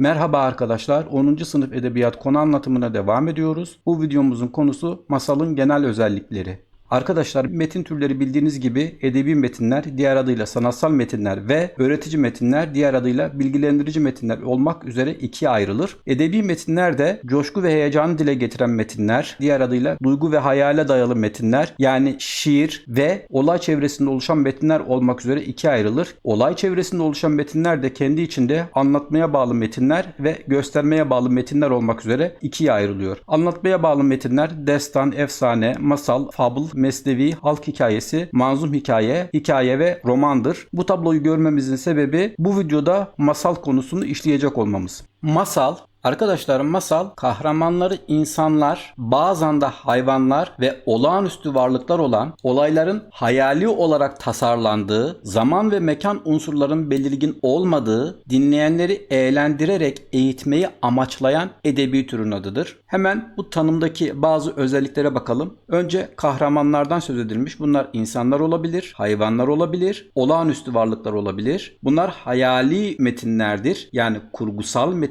Merhaba arkadaşlar, 10. sınıf edebiyat konu anlatımına devam ediyoruz. Bu videomuzun konusu masalın genel özellikleri. Arkadaşlar metin türleri bildiğiniz gibi edebi metinler, diğer adıyla sanatsal metinler ve öğretici metinler, diğer adıyla bilgilendirici metinler olmak üzere ikiye ayrılır. Edebi metinler de coşku ve heyecanı dile getiren metinler, diğer adıyla duygu ve hayale dayalı metinler yani şiir ve olay çevresinde oluşan metinler olmak üzere ikiye ayrılır. Olay çevresinde oluşan metinler de kendi içinde anlatmaya bağlı metinler ve göstermeye bağlı metinler olmak üzere ikiye ayrılıyor. Anlatmaya bağlı metinler destan, efsane, masal, fabıl, mesnevi, halk hikayesi, manzum hikaye, hikaye ve romandır. Bu tabloyu görmemizin sebebi bu videoda masal konusunu işleyecek olmamız. Masal Arkadaşlar masal kahramanları insanlar, bazen de hayvanlar ve olağanüstü varlıklar olan olayların hayali olarak tasarlandığı, zaman ve mekan unsurların belirgin olmadığı, dinleyenleri eğlendirerek eğitmeyi amaçlayan edebi türün adıdır. Hemen bu tanımdaki bazı özelliklere bakalım. Önce kahramanlardan söz edilmiş. Bunlar insanlar olabilir, hayvanlar olabilir, olağanüstü varlıklar olabilir. Bunlar hayali metinlerdir. Yani kurgusal metinlerdir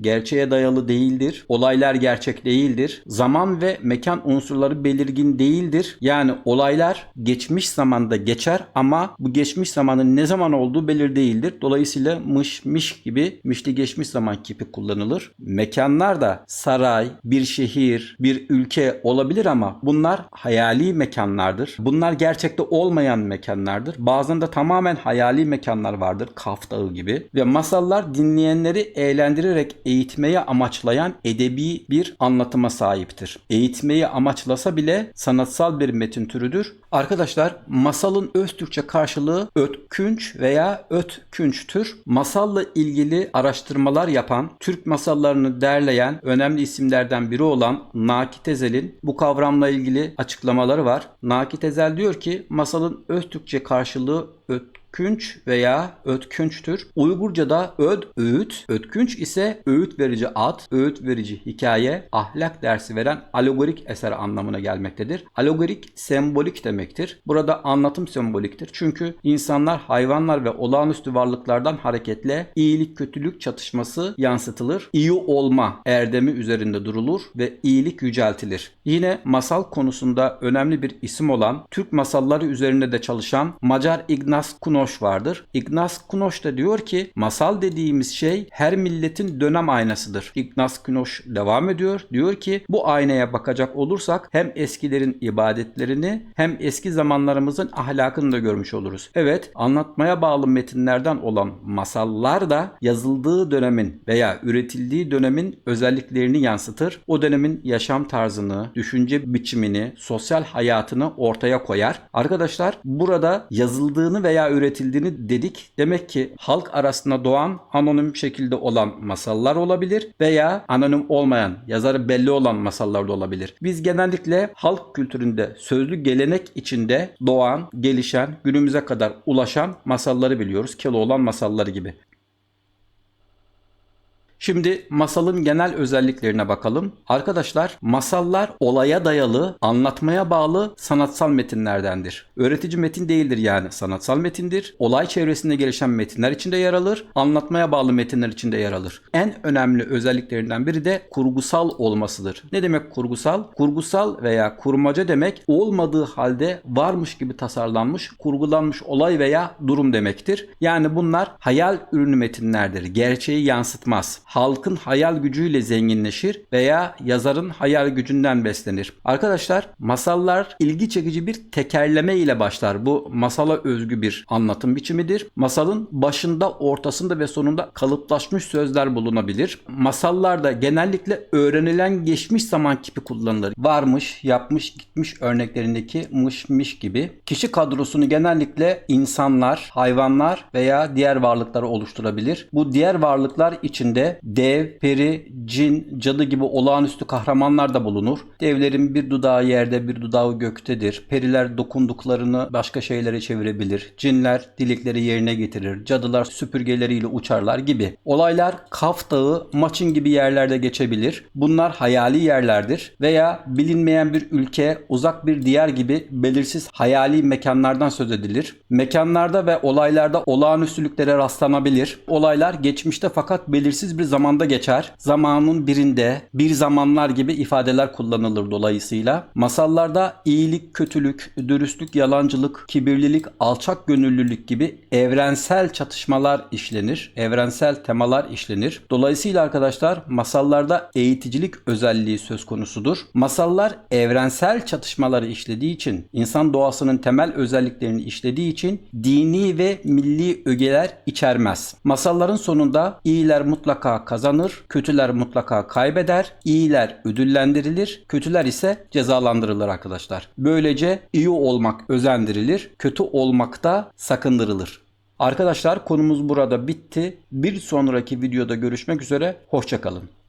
gerçeğe dayalı değildir. Olaylar gerçek değildir. Zaman ve mekan unsurları belirgin değildir. Yani olaylar geçmiş zamanda geçer ama bu geçmiş zamanın ne zaman olduğu belirli değildir. Dolayısıyla mış miş gibi mişli geçmiş zaman kipi kullanılır. Mekanlar da saray, bir şehir, bir ülke olabilir ama bunlar hayali mekanlardır. Bunlar gerçekte olmayan mekanlardır. Bazen de tamamen hayali mekanlar vardır. Kaf Dağı gibi. Ve masallar dinleyenleri eğlendirerek eğitmeyi amaçlayan edebi bir anlatıma sahiptir. Eğitmeyi amaçlasa bile sanatsal bir metin türüdür. Arkadaşlar masalın öz Türkçe karşılığı ötkünç veya ötkünçtür. Masalla ilgili araştırmalar yapan, Türk masallarını derleyen önemli isimlerden biri olan Nakit Ezel'in bu kavramla ilgili açıklamaları var. Nakit Ezel diyor ki masalın öz Türkçe karşılığı ötkünç veya ötkünçtür. Uygurca'da öd, öğüt, ötkünç ise öğüt verici ad, öğüt verici hikaye, ahlak dersi veren alegorik eser anlamına gelmektedir. Alegorik sembolik demektir. Burada anlatım semboliktir. Çünkü insanlar, hayvanlar ve olağanüstü varlıklardan hareketle iyilik kötülük çatışması yansıtılır. İyi olma erdemi üzerinde durulur ve iyilik yüceltilir. Yine masal konusunda önemli bir isim olan Türk masalları üzerinde de çalışan Macar Ignaz Kuno Kunoş vardır. Ignaz Kunoş da diyor ki masal dediğimiz şey her milletin dönem aynasıdır. Ignaz Kunoş devam ediyor. Diyor ki bu aynaya bakacak olursak hem eskilerin ibadetlerini hem eski zamanlarımızın ahlakını da görmüş oluruz. Evet anlatmaya bağlı metinlerden olan masallar da yazıldığı dönemin veya üretildiği dönemin özelliklerini yansıtır. O dönemin yaşam tarzını, düşünce biçimini, sosyal hayatını ortaya koyar. Arkadaşlar burada yazıldığını veya üretildiğini dedik. Demek ki halk arasında doğan anonim şekilde olan masallar olabilir veya anonim olmayan, yazarı belli olan masallar da olabilir. Biz genellikle halk kültüründe sözlü gelenek içinde doğan, gelişen, günümüze kadar ulaşan masalları biliyoruz. Keloğlan masalları gibi. Şimdi masalın genel özelliklerine bakalım. Arkadaşlar masallar olaya dayalı, anlatmaya bağlı sanatsal metinlerdendir. Öğretici metin değildir yani sanatsal metindir. Olay çevresinde gelişen metinler içinde yer alır. Anlatmaya bağlı metinler içinde yer alır. En önemli özelliklerinden biri de kurgusal olmasıdır. Ne demek kurgusal? Kurgusal veya kurmaca demek olmadığı halde varmış gibi tasarlanmış, kurgulanmış olay veya durum demektir. Yani bunlar hayal ürünü metinlerdir. Gerçeği yansıtmaz halkın hayal gücüyle zenginleşir veya yazarın hayal gücünden beslenir. Arkadaşlar masallar ilgi çekici bir tekerleme ile başlar. Bu masala özgü bir anlatım biçimidir. Masalın başında, ortasında ve sonunda kalıplaşmış sözler bulunabilir. Masallarda genellikle öğrenilen geçmiş zaman kipi kullanılır. Varmış, yapmış, gitmiş örneklerindeki mışmış gibi. Kişi kadrosunu genellikle insanlar, hayvanlar veya diğer varlıkları oluşturabilir. Bu diğer varlıklar içinde dev, peri, cin, cadı gibi olağanüstü kahramanlar da bulunur. Devlerin bir dudağı yerde bir dudağı göktedir. Periler dokunduklarını başka şeylere çevirebilir. Cinler dilekleri yerine getirir. Cadılar süpürgeleriyle uçarlar gibi. Olaylar Kaf Dağı, Maçın gibi yerlerde geçebilir. Bunlar hayali yerlerdir veya bilinmeyen bir ülke, uzak bir diyar gibi belirsiz hayali mekanlardan söz edilir. Mekanlarda ve olaylarda olağanüstülüklere rastlanabilir. Olaylar geçmişte fakat belirsiz bir zamanda geçer. Zamanın birinde, bir zamanlar gibi ifadeler kullanılır dolayısıyla. Masallarda iyilik, kötülük, dürüstlük, yalancılık, kibirlilik, alçak gönüllülük gibi evrensel çatışmalar işlenir. Evrensel temalar işlenir. Dolayısıyla arkadaşlar masallarda eğiticilik özelliği söz konusudur. Masallar evrensel çatışmaları işlediği için, insan doğasının temel özelliklerini işlediği için dini ve milli ögeler içermez. Masalların sonunda iyiler kazanır, kötüler mutlaka kaybeder, iyiler ödüllendirilir, kötüler ise cezalandırılır arkadaşlar. Böylece iyi olmak özendirilir, kötü olmak da sakındırılır. Arkadaşlar konumuz burada bitti. Bir sonraki videoda görüşmek üzere. Hoşçakalın.